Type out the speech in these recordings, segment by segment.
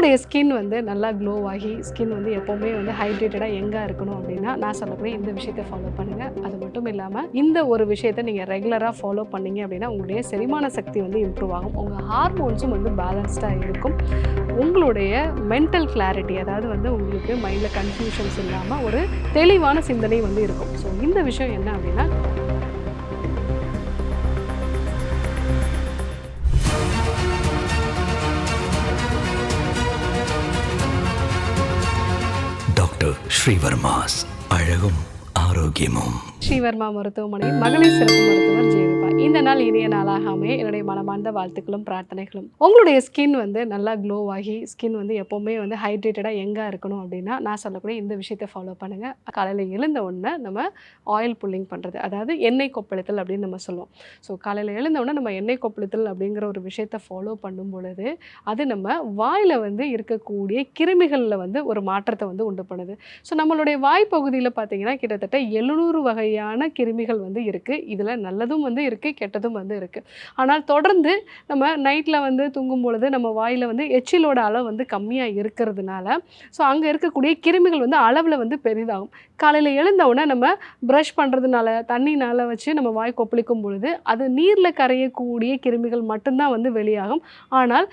உங்களுடைய ஸ்கின் வந்து நல்லா க்ளோ ஆகி ஸ்கின் வந்து எப்போவுமே வந்து ஹைட்ரேட்டடாக எங்கே இருக்கணும் அப்படின்னா நான் சொல்லக்கூடிய இந்த விஷயத்தை ஃபாலோ பண்ணுங்கள் அது மட்டும் இல்லாமல் இந்த ஒரு விஷயத்தை நீங்கள் ரெகுலராக ஃபாலோ பண்ணீங்க அப்படின்னா உங்களுடைய செரிமான சக்தி வந்து இம்ப்ரூவ் ஆகும். உங்கள் ஹார்மோன்ஸும் வந்து பேலன்ஸ்டாக இருக்கும். உங்களுடைய மென்டல் கிளாரிட்டி அதாவது வந்து உங்களுக்கு மைண்டில் கன்ஃபியூஷன்ஸ் இல்லாமல் ஒரு தெளிவான சிந்தனை வந்து இருக்கும். ஸோ இந்த விஷயம் என்ன அப்படின்னா ஸ்ரீவர்மாஸ். அழகும் ஆரோக்கியமும். ஸ்ரீவர்மா மருத்துவமனை மகளிர் சிறப்பு மருத்துவர் ஜெயரூபா. இந்த நாள் இனிய நாளாகாமே என்னுடைய மனமார்ந்த வாழ்த்துக்களும் பிரார்த்தனைகளும். உங்களுடைய ஸ்கின் வந்து நல்லா க்ளோ ஆகி ஸ்கின் வந்து எப்போவுமே வந்து ஹைட்ரேட்டடாக எங்கே இருக்கணும் அப்படின்னா நான் சொல்லக்கூடிய இந்த விஷயத்தை ஃபாலோ பண்ணுங்கள் காலையில் எழுந்த உடனே நம்ம ஆயில் புல்லிங் பண்ணுறது அதாவது எண்ணெய் கொப்பளித்தல் அப்படின்னு நம்ம சொல்லுவோம். ஸோ காலையில் எழுந்த உடனே நம்ம எண்ணெய் கொப்பளித்தல் அப்படிங்கிற ஒரு விஷயத்தை ஃபாலோ பண்ணும் பொழுது அது நம்ம வாயில் வந்து இருக்கக்கூடிய கிருமிகளில் வந்து ஒரு மாற்றத்தை வந்து உண்டு பண்ணுது. ஸோ நம்மளுடைய வாய் பகுதியில் பார்த்தீங்கன்னா கிட்டத்தட்ட எழுநூறு வகை வகையான கிருமிகள் வந்து இருக்குது இதில் நல்லதும் வந்து இருக்குது கெட்டதும் வந்து இருக்குது ஆனால் தொடர்ந்து நம்ம நைட்டில் வந்து தூங்கும் பொழுது நம்ம வாயில் வந்து எச்சிலோட அளவு வந்து கம்மியாக இருக்கிறதுனால ஸோ அங்கே இருக்கக்கூடிய கிருமிகள் வந்து அளவில் வந்து பெரிதாகும். காலையில் எழுந்தவுடனே நம்ம ப்ரஷ் பண்ணுறதுனால தண்ணினால் வச்சு நம்ம வாய் கொப்பளிக்கும் பொழுது அது நீரில் கரையக்கூடிய கிருமிகள் மட்டும்தான் வந்து வெளியாகும். ஆனால்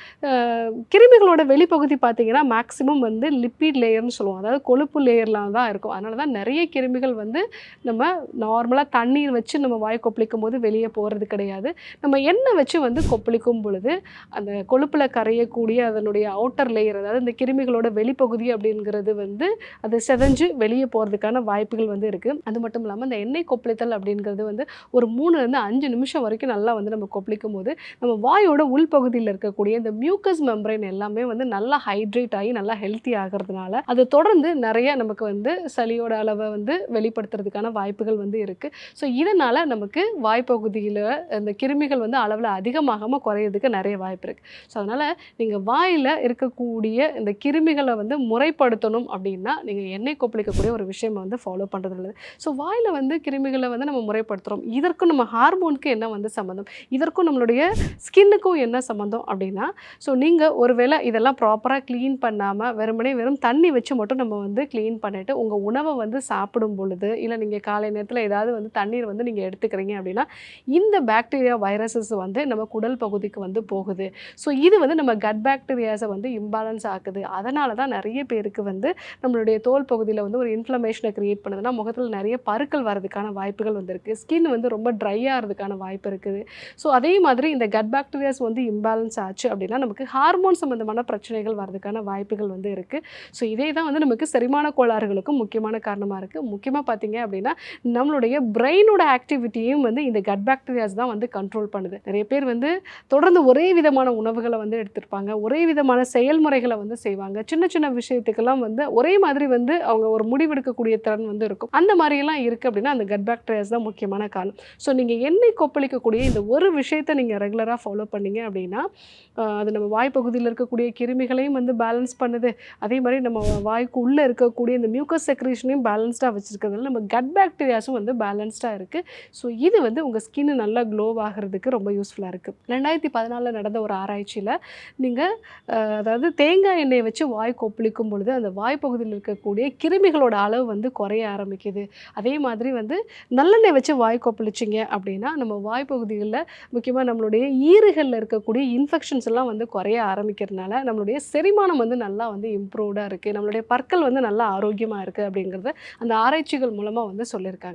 கிருமிகளோட வெளிப்பகுதி பார்த்திங்கன்னா மேக்ஸிமம் வந்து லிப்பிட் லேயர்னு சொல்லுவோம். அதாவது கொழுப்பு லேயர்லாம் தான் இருக்கும். அதனால தான் நிறைய கிருமிகள் வந்து நம்ம நார்மலாக தண்ணீர் வச்சு நம்ம வாய் கொப்பளிக்கும் போது வெளியே போகிறது கிடையாது. நம்ம எண்ணெய் வச்சு வந்து கொப்பளிக்கும் பொழுது அந்த கொழுப்பில் கரையக்கூடிய அதனுடைய அவுட்டர் லேயர் அதாவது இந்த கிருமிகளோட வெளிப்பகுதி அப்படிங்கிறது வந்து அது செதஞ்சு வெளியே போகிறதுக்கான வாய்ப்புகள் வந்து இருக்குது அது மட்டும் இல்லாமல் இந்த எண்ணெய் கொப்பளித்தல் அப்படிங்கிறது வந்து ஒரு மூணுலேருந்து அஞ்சு நிமிஷம் வரைக்கும் நல்லா வந்து நம்ம கொப்பளிக்கும் போது நம்ம வாயோட உள்பகுதியில் இருக்கக்கூடிய இந்த மியூக்கஸ் மெம்பரைன் எல்லாமே வந்து நல்லா ஹைட்ரேட் ஆகி நல்லா ஹெல்த்தி ஆகிறதுனால அது தொடர்ந்து நிறைய நமக்கு வந்து சளியோட அளவை வந்து வெளிப்படுத்துறதுக்கான வாய்ப்புகள் வந்து இருக்குது ஸோ இதனால் நமக்கு வாய்ப்பகுதியில் அந்த கிருமிகள் வந்து அளவில் அதிகமாகாமல் குறையிறதுக்கு நிறைய வாய்ப்பு இருக்குது ஸோ அதனால் நீங்கள் வாயில் இருக்கக்கூடிய இந்த கிருமிகளை வந்து முறைப்படுத்தணும் அப்படின்னா நீங்கள் எண்ணெய் கொப்பளிக்கக்கூடிய ஒரு விஷயம் வந்து ஃபாலோ பண்ணுறது நல்லது. ஸோ வாயில் வந்து கிருமிகளை வந்து நம்ம முறைப்படுத்துகிறோம் இதற்கும் நம்ம ஹார்மோனுக்கு என்ன வந்து சம்மந்தம் இதற்கும் நம்மளுடைய ஸ்கின்னுக்கும் என்ன சம்மந்தம் அப்படின்னா ஸோ நீங்கள் ஒருவேளை இதெல்லாம் ப்ராப்பராக க்ளீன் பண்ணாமல் வெறுமனே வெறும் தண்ணி வச்சு மட்டும் நம்ம வந்து க்ளீன் பண்ணிவிட்டு உங்கள் உணவை வந்து சாப்பிடும் பொழுது இல்லை நீங்கள் காலை நேரத்தில் ஏதாவது வந்து தண்ணீர் வந்து நீங்கள் எடுத்துக்கிறீங்க அப்படின்னா இந்த பாக்டீரியா வைரஸஸ் வந்து நம்ம குடல் பகுதிக்கு வந்து போகுது. ஸோ இது வந்து நம்ம கட் பாக்டீரியாஸை வந்து இம்பேலன்ஸ் ஆக்குது. அதனால தான் நிறைய பேருக்கு வந்து நம்மளுடைய தோல் பகுதியில் வந்து ஒரு இன்ஃப்ளமேஷனை க்ரியேட் பண்ணுதுன்னா முகத்தில் நிறைய பருக்கள் வரதுக்கான வாய்ப்புகள் வந்திருக்கு. ஸ்கின் வந்து ரொம்ப ட்ரை ஆகிறதுக்கான வாய்ப்பு இருக்குது. ஸோ அதே மாதிரி இந்த கட் பாக்டீரியாஸ் வந்து இம்பேலன்ஸ் ஆச்சு அப்படின்னா நமக்கு ஹார்மோன் சம்மந்தமான பிரச்சனைகள் வரதுக்கான வாய்ப்புகள் வந்து இருக்குது ஸோ இதே தான் வந்து நமக்கு செரிமான கோளாறுகளுக்கும் முக்கியமான காரணமாக இருக்குது முக்கியமாக பார்த்தீங்க அப்படின்னா நம்மளுடைய பிரெயினோட ஆக்டிவிட்டியும் வந்து இந்த கட் பாக்டீரியாஸ் தான் வந்து கண்ட்ரோல் பண்ணுது. நிறைய பேர் வந்து தொடர்ந்து ஒரே விதமான உணவுகளை வந்து எடுத்திருப்பாங்க. ஒரே விதமான செயல்முறைகளை வந்து செய்வாங்க. சின்ன சின்ன விஷயத்துக்கெல்லாம் வந்து ஒரே மாதிரி வந்து அவங்க ஒரு முடிவெடுக்கக்கூடிய திறன் வந்து இருக்கும். அந்த மாதிரியெல்லாம் இருக்குது அப்படின்னா அந்த கட் பாக்டீரியாஸ் தான் முக்கியமான காரணம். ஸோ நீங்கள் எண்ணெய் கொப்பளிக்கக்கூடிய இந்த ஒரு விஷயத்தை நீங்கள் ரெகுலராக ஃபாலோ பண்ணீங்க அப்படின்னா அது நம்ம வாய்ப்பகுதியில் இருக்கக்கூடிய கிருமிகளையும் வந்து பேலன்ஸ் பண்ணுது. அதே மாதிரி நம்ம வாய்க்கு உள்ளே இருக்கக்கூடிய இந்த மியூக்கஸ் செக்ரேஷனையும் பேலன்ஸ்டாக வச்சுருக்கிறதுனால நம்ம கட் ஏரியாஸும் வந்து பேலன்ஸ்டாக இருக்குது ஸோ இது வந்து உங்கள் ஸ்கின் நல்லா க்ளோ ஆகிறதுக்கு ரொம்ப யூஸ்ஃபுல்லாக இருக்குது ரெண்டாயிரத்தி பதினாலில் நடந்த ஒரு ஆராய்ச்சியில் நீங்கள் அதாவது தேங்காய் எண்ணெயை வச்சு வாய் கொப்பளிக்கும் பொழுது அந்த வாய் பகுதியில் இருக்கக்கூடிய கிருமிகளோட அளவு வந்து குறைய ஆரம்பிக்குது. அதே மாதிரி வந்து நல்லெண்ணெய் வச்சு வாய் கொப்பளிச்சிங்க அப்படின்னா நம்ம வாய் பகுதிகளில் முக்கியமாக நம்மளுடைய ஈறுகளில் இருக்கக்கூடிய இன்ஃபெக்ஷன்ஸ் எல்லாம் வந்து குறைய ஆரம்பிக்கிறதுனால நம்மளுடைய செரிமானம் வந்து நல்லா வந்து இம்ப்ரூவ்டாக இருக்குது நம்மளுடைய பற்கள் வந்து நல்லா ஆரோக்கியமாக இருக்குது அப்படிங்கிறத அந்த ஆராய்ச்சிகள் மூலமாக வந்து சொல்லியிருக்காங்க.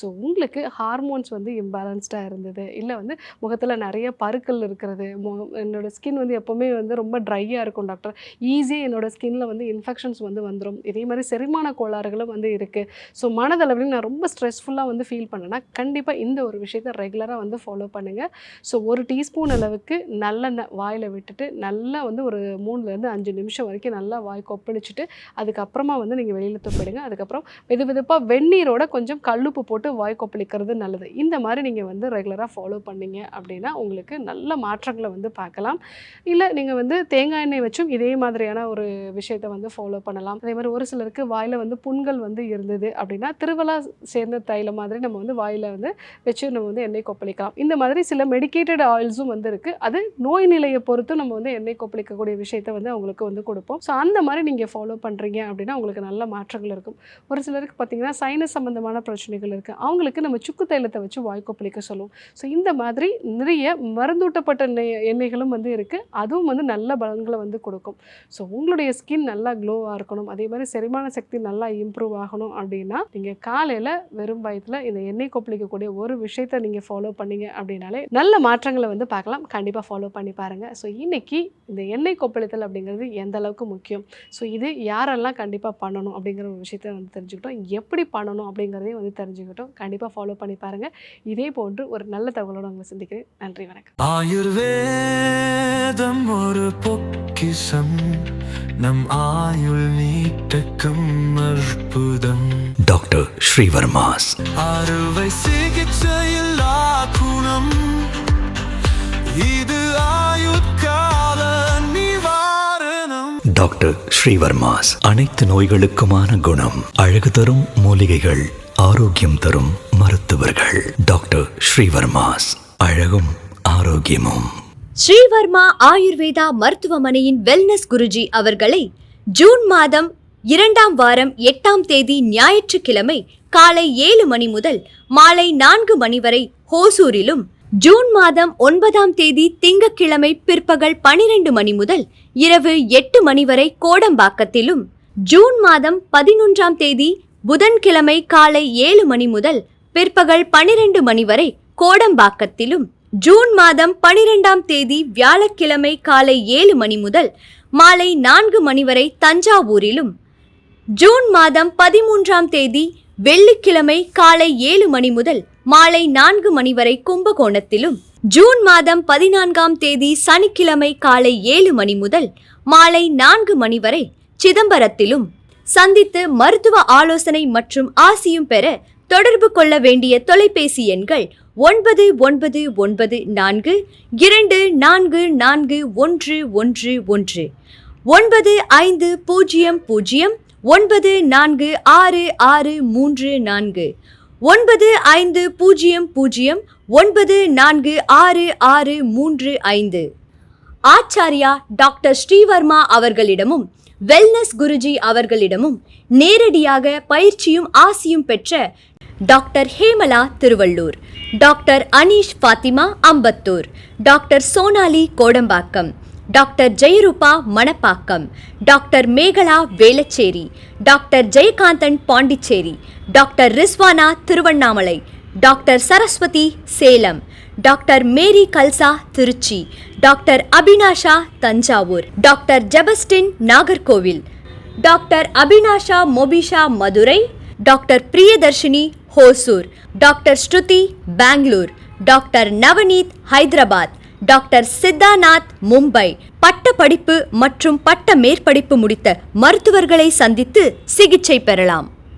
ஸோ உங்களுக்கு ஹார்மோன்ஸ் வந்து இம்பேலன்ஸ்டாக இருந்தது. இல்லை வந்து முகத்தில் நிறைய பருக்கள் இருக்கிறது. மு- என்னோட ஸ்கின் வந்து எப்போவுமே வந்து ரொம்ப ட்ரையாக இருக்கும் டாக்டர் ஈஸியாக என்னோட ஸ்கின்னில் வந்து இன்ஃபெக்ஷன்ஸ் வந்து வந்துடும் இதே மாதிரி செரிமான கோளாறுகளும் வந்து இருக்குது ஸோ மனதளவில் நான் ரொம்ப ஸ்ட்ரெஸ்ஃபுல்லாக வந்து ஃபீல் பண்ணேன்னா கண்டிப்பாக இந்த ஒரு விஷயத்தை ரெகுலராக வந்து ஃபாலோ பண்ணுங்கள் ஸோ ஒரு டீஸ்பூன் அளவுக்கு நல்லெண்ணெய் வாயில் விட்டுட்டு நல்லா வந்து ஒரு மூணுலேருந்து அஞ்சு நிமிஷம் வரைக்கும் நல்லா வாய் கொப்பளிச்சுட்டு அதுக்கப்புறமா வந்து நீங்கள் வெளியில் துப்பிடுங்க. அதுக்கப்புறம் வெது வெதுப்பாக வெந்நீரோட கொஞ்சம் கல் கல்லுப்பு போட்டு வாய் கொப்பளிக்கிறது நல்லது. இந்த மாதிரி நீங்கள் வந்து ரெகுலராக ஃபாலோ பண்ணீங்க அப்படின்னா உங்களுக்கு நல்ல மாற்றங்களை வந்து பார்க்கலாம். இல்லை நீங்கள் வந்து தேங்காய் எண்ணெய் வச்சும் இதே மாதிரியான ஒரு விஷயத்தை வந்து ஃபாலோ பண்ணலாம். அதே மாதிரி ஒரு சிலருக்கு வாயில் வந்து புண்கள் வந்து இருந்தது அப்படின்னா திருவலா சேர்ந்த தைலம் மாதிரி நம்ம வந்து வாயில் வந்து வச்சு நம்ம வந்து எண்ணெய் கொப்பளிக்கலாம். இந்த மாதிரி சில மெடிக்கேட்டட் ஆயில்ஸும் வந்து இருக்குது அது நோய் நிலையை பொறுத்து நம்ம வந்து எண்ணெய் கொப்பளிக்கக்கூடிய விஷயத்தை வந்து அவங்களுக்கு வந்து கொடுப்போம். ஸோ அந்த மாதிரி நீங்கள் ஃபாலோ பண்ணுறீங்க அப்படின்னா உங்களுக்கு நல்ல மாற்றங்கள் இருக்கும். ஒரு சிலருக்கு பார்த்தீங்கன்னா சைனஸ் சம்பந்தமான பிரச்சனைகள் இருக்குது அவங்களுக்கு நம்ம சுக்கு தைலத்தை வச்சு வாய் கொப்பளிக்க சொல்லுவோம். ஸோ இந்த மாதிரி நிறைய மருந்தூட்டப்பட்ட எண்ணெய் எண்ணெய்களும் வந்து இருக்குது அதுவும் வந்து நல்ல பலன்களை வந்து கொடுக்கும். ஸோ உங்களுடைய ஸ்கின் நல்லா க்ளோவாக இருக்கணும். அதே மாதிரி செரிமான சக்தி நல்லா இம்ப்ரூவ் ஆகணும் அப்படின்னா நீங்கள் காலையில் வெறும் வயத்தில் இந்த எண்ணெய் கொப்பளிக்கக்கூடிய ஒரு விஷயத்தை நீங்கள் ஃபாலோ பண்ணீங்க அப்படின்னாலே நல்ல மாற்றங்களை வந்து பார்க்கலாம். கண்டிப்பாக ஃபாலோ பண்ணி பாருங்கள் ஸோ இன்றைக்கி இந்த எண்ணெய் கொப்பளித்தல் அப்படிங்கிறது எந்த அளவுக்கு முக்கியம்? ஸோ இது யாரெல்லாம் கண்டிப்பாக பண்ணணும் அப்படிங்கிற ஒரு விஷயத்தை வந்து தெரிஞ்சுக்கிட்டோம். எப்படி பண்ணணும் அப்படிங்கிறதையும் வந்து தெரிஞ்சுக்கிட்டோம். கண்டிப்பாக ஃபாலோ பண்ணி பாருங்கள் இதே போன்று ஒரு நல்ல தகவலோடு உங்களை சந்திக்கிறேன். நன்றி வணக்கம். ஆயுர்வேதம் ஒரு பொக்கிஷம். நம் ஆயுள் நீட்டக்கும் அற்புதம். டாக்டர் ஸ்ரீவர்மாஸ். அறுவை சிகிச்சையில்லா குணம். இது ஆயுட்கால நிவாரணம். டாக்டர் ஸ்ரீவர்மாஸ். அனைத்து நோய்களுக்குமான குணம். அழகு தரும் மூலிகைகள். ஆரோக்கியம் தரும் மருத்துவர்கள். டாக்டர் ஸ்ரீவர்மாஸ். அழகும் ஆரோக்கியமும். ஸ்ரீவர்மா ஆயுர்வேதா மருத்துவமனையின் வெல்னஸ் குருஜி அவர்களை ஜூன் மாதம் இரண்டாம் வாரம் எட்டாம் தேதி ஞாயிற்றுக்கிழமை காலை ஏழு மணி முதல் மாலை நான்கு மணி வரை ஹோசூரிலும் ஜூன் மாதம் ஒன்பதாம் தேதி திங்கட்கிழமை பிற்பகல் பனிரெண்டு மணி முதல் இரவு எட்டு மணி வரை கோடம்பாக்கத்திலும் ஜூன் மாதம் பதினொன்றாம் தேதி புதன்கிழமை காலை ஏழு மணி முதல் பிற்பகல் பனிரெண்டு மணி வரை கோடம்பாக்கத்திலும் ஜூன் மாதம் பனிரெண்டாம் தேதி வியாழக்கிழமை காலை ஏழு மணி முதல் மாலை நான்கு மணி வரை தஞ்சாவூரிலும் ஜூன் மாதம் பதிமூன்றாம் தேதி வெள்ளிக்கிழமை காலை ஏழு மணி முதல் மாலை நான்கு மணி வரை கும்பகோணத்திலும் ஜூன் மாதம் பதினான்காம் தேதி சனிக்கிழமை காலை ஏழு மணி முதல் மாலை நான்கு மணி வரை சிதம்பரத்திலும் சந்தித்து மருத்துவ ஆலோசனை மற்றும் ஆசியும் பெற தொடர்பு கொள்ள வேண்டிய தொலைபேசி எண்கள் ஒன்பது ஒன்பது ஒன்பது நான்கு இரண்டு நான்கு நான்கு ஒன்று ஒன்று ஒன்று ஒன்பது ஐந்து பூஜ்ஜியம் பூஜ்ஜியம் ஒன்பது நான்கு ஆறு ஆறு மூன்று நான்கு ஒன்பது ஐந்து பூஜ்ஜியம் பூஜ்ஜியம் ஒன்பது நான்கு ஆறு ஆறு மூன்று ஐந்து. ஆச்சாரியா டாக்டர் ஸ்ரீவர்மா அவர்களிடமும் வெல்னஸ் குருஜி அவர்களிடமும் நேரடியாக பயிற்சியும் ஆசியும் பெற்ற doctor Hemala Tiruvallur doctor Aneesh Fathima Ambattur doctor Sonali Kodambakkam doctor Jayarupa Manapakkam doctor Megala Velachery doctor Jayakanthan Pondicherry doctor Rizwana Tiruvannamalai doctor Saraswathi Salem doctor Mary Kalsa Trichy. Doctor Abinasha Thanjavur. Doctor Jebastin Nagercoil. Doctor Abinasha Mobisha Madurai. Doctor Priyadharshini Hosur. Doctor Shruthi Bangalore. Doctor Navneeth Hyderabad. Doctor Siddhanath Mumbai. பட்ட படிப்பு மற்றும் பட்ட மேற்படிப்பு முடித்த மருத்துவர்களை சந்தித்து சிகிச்சை பெறலாம்.